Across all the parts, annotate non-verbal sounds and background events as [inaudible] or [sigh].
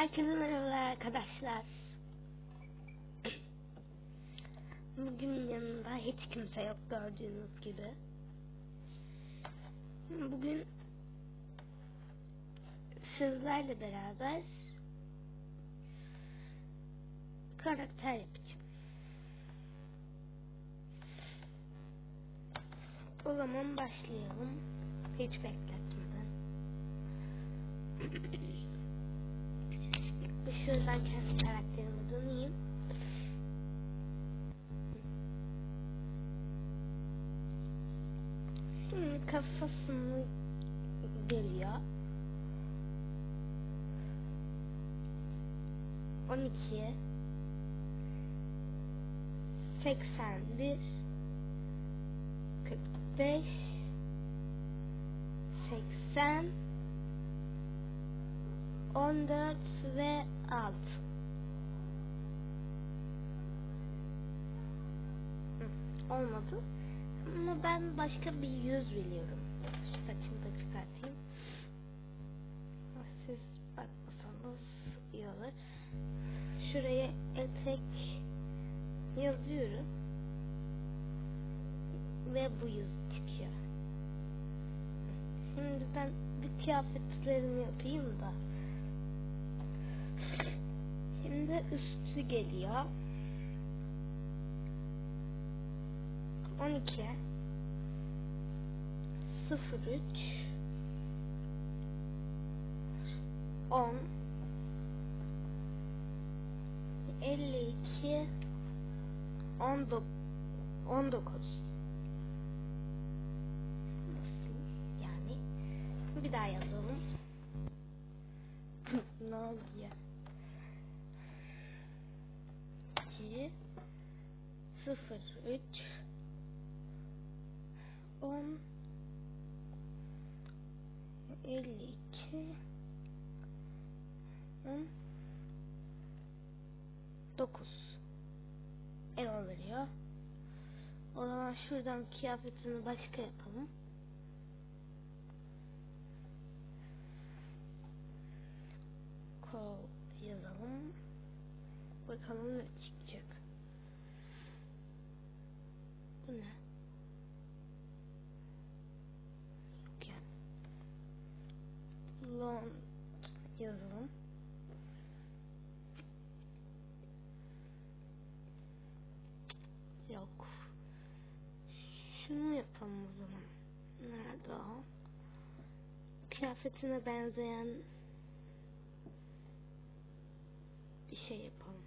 Herkese merhabalar arkadaşlar. Bugün yanında hiç kimse yok gördüğünüz gibi. Bugün sizlerle beraber karakter yapacağım. O zaman başlayalım. Hiç bekletmeden. Bir şuradan kendi karakterime döneyim. Şimdi kafasını geliyor. 12 81 45 80 14 ve 6 Hı, olmadı. Ama ben başka bir yüz biliyorum. Şu saçımı da çıkartayım. Siz bakmasanız iyi olur. Şuraya etek yazıyorum. Ve bu yüz çıkıyor. Şimdi ben bir kıyafetlerimi yapayım da Şimdi üstü geliyor. 12 03 10 52 19 19 Nasıl yani? Bir daha yazalım. ne oldu ya? 2 0 3 10 52 10 9 Error veriyor. O zaman şuradan kıyafetini başka yapalım. Kol yazalım. Bakalım ne çıkacak. Bu ne? Yok yani. Long yazalım. Yok. Şunu yapalım o zaman. Nerede o? Kıyafetine benzeyen bir şey yapalım.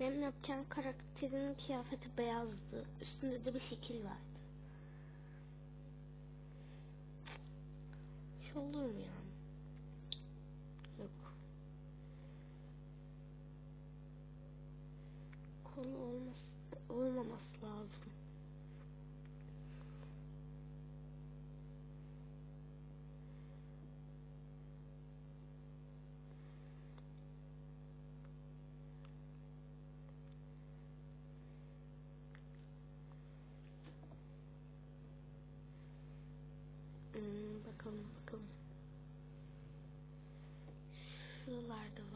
Benim yapacağım karakterin kıyafeti beyazdı. Üstünde de bir şekil vardı. Şu olur mu ya? Bakalım bakalım. Şuralarda.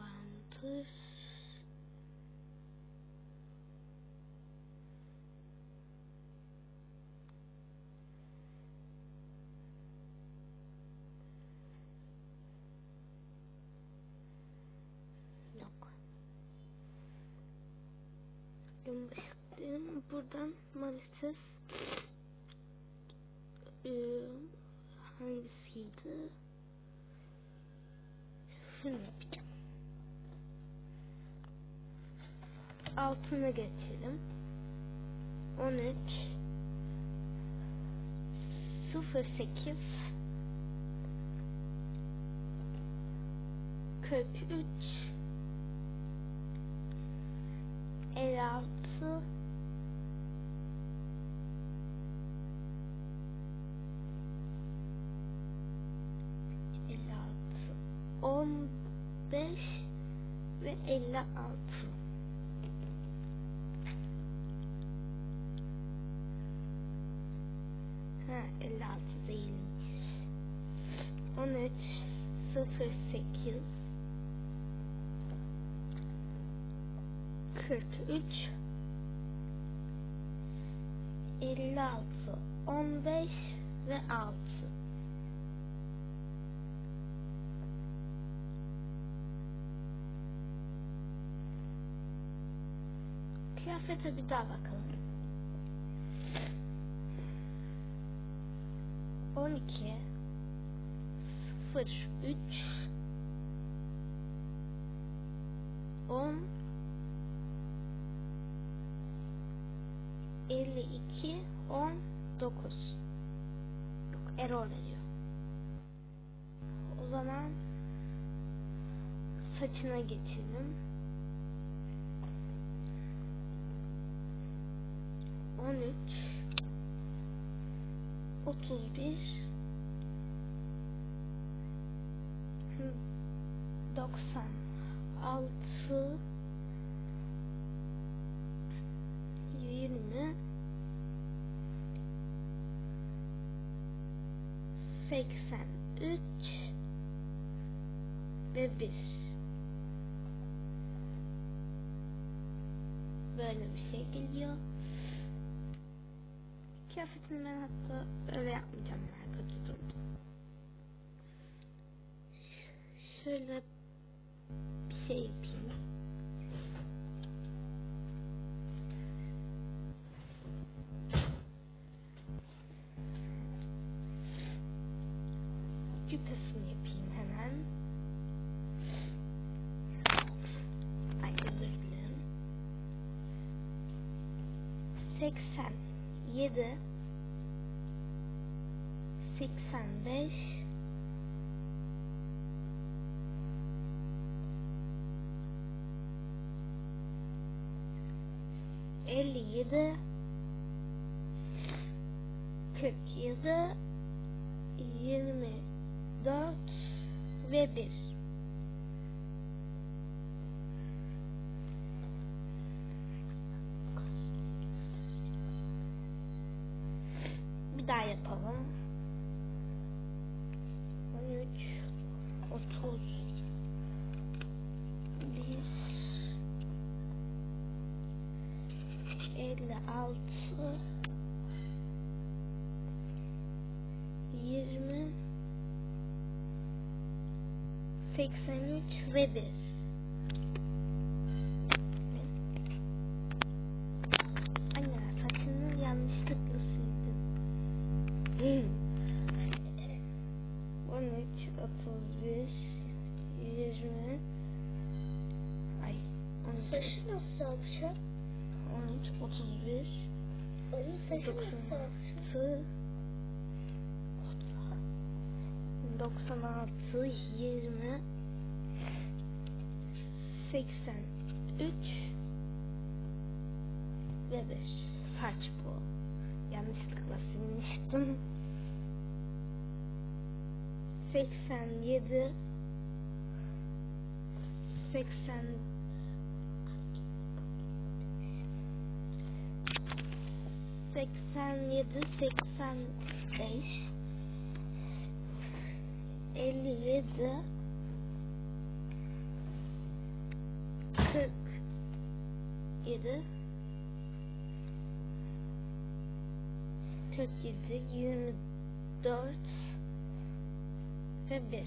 En başlıklarım buradan maalesef eee hangisiydi? Şunu yapacağım. Altına geçelim. 13 08 43 56 on beş ve elli altı. Ha elli altı değilmiş. On üç 08 43 56 15 ve 6 Kıyafete bir daha bakalım. 12 0 3 10 52 10 9 Yok error veriyor. O zaman saçına geçelim. 13 31 96 20 83 ve 1 böyle bir şey geliyor kıyafetini ben hatta öyle yapmayacağım yani kötü durdu şöyle bir şey yapayım küpesini yapayım hemen. Ay özür dilerim. 87 85 57 47 24 ve 1 Bir daha yapalım. 13 30 1 56 20 83 ve 1 96 96 20 83 ve 5 saç bu. Yanlışlıkla silmiştim. 87 80 87 85 57 47 47 24 ve 1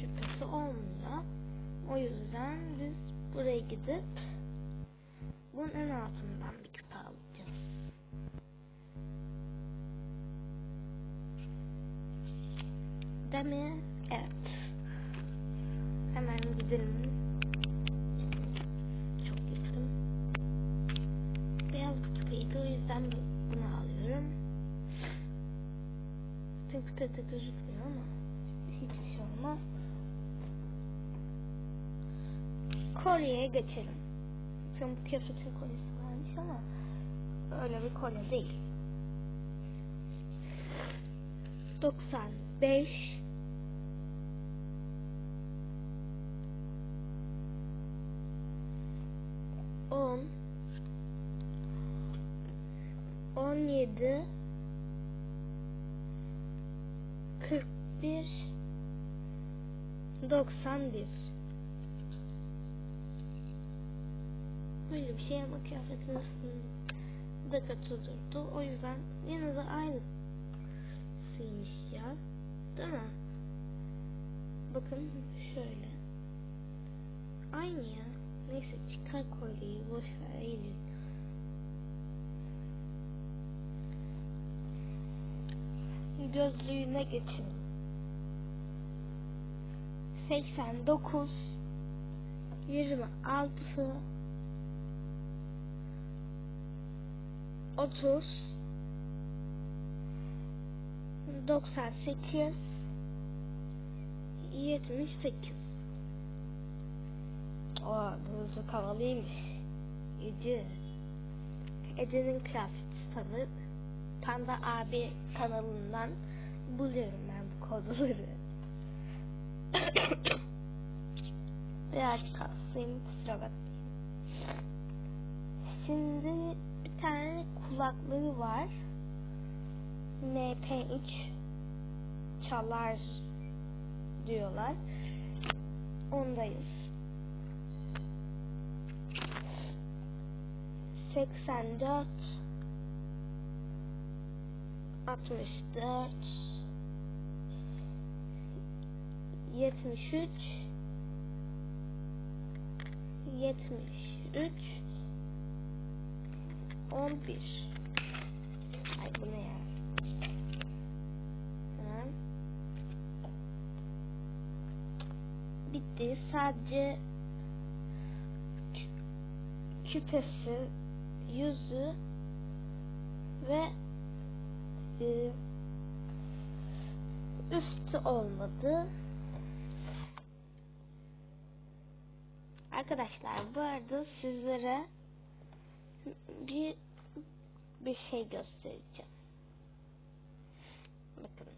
Küpesi olmuyor. O yüzden biz buraya gidip bunun en altından bir Zaten küpede gözükmüyor ama hiçbir şey olmaz. Kolyeye geçelim. Çünkü bu kıyafetin kolyesi varmış ama öyle bir kolye değil. 95 10 17 41 91 Böyle bir şey ama kıyafetin da kötü durdu. O yüzden yine de aynısıymış ya. Değil mi? Bakın şöyle. Aynı ya. Neyse çıkar kolyeyi boş ver Eylül. Gözlüğüne geçelim. 89 26 30 98 78 Aa, bu çok havalıymış. Ece. Ece'nin kıyafeti tabi. Panda abi kanalından buluyorum ben bu kodları. [coughs] Biraz kalsayım kusura bakmayın. Şimdi bir tane kulaklığı var. MP3 çalar diyorlar. Ondayız. 84 64 73 73 11 Ay bu ne ya? Bitti. Sadece kü- küpesi, yüzü ve e, üstü olmadı. Arkadaşlar bu arada sizlere bir bir şey göstereceğim. Bakın.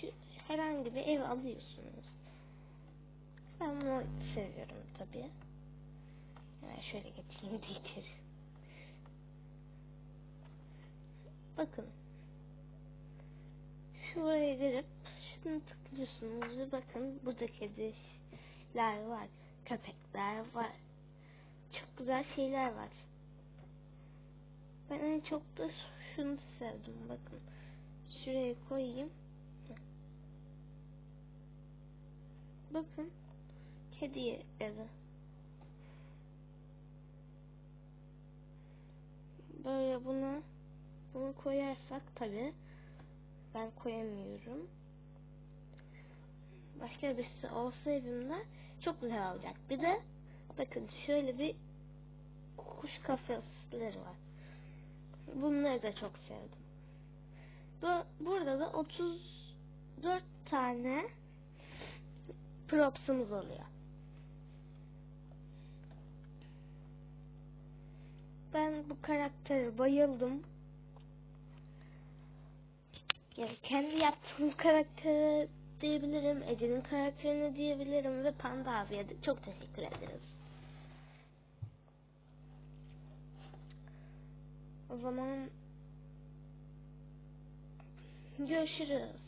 Şu herhangi bir ev alıyorsunuz. Ben bunu seviyorum tabii. Yani şöyle getireyim de içeri. Bakın. Şuraya girip şunu tıklıyorsunuz ve bakın burada kediler var. Köpekler var. Çok güzel şeyler var. Ben en çok da şunu sevdim bakın. Şuraya koyayım. Bakın. Kedi evi. Böyle bunu bunu koyarsak tabi ben koyamıyorum. Başka birisi olsa evimde çok güzel olacak. Bir de bakın şöyle bir kuş kafesleri var. Bunları da çok sevdim. Bu, burada da 34 tane propsumuz oluyor. Ben bu karaktere bayıldım. Yani kendi yaptığım karaktere diyebilirim, Ece'nin karakterini diyebilirim ve Panda abiye de çok teşekkür ederiz. O zaman görüşürüz.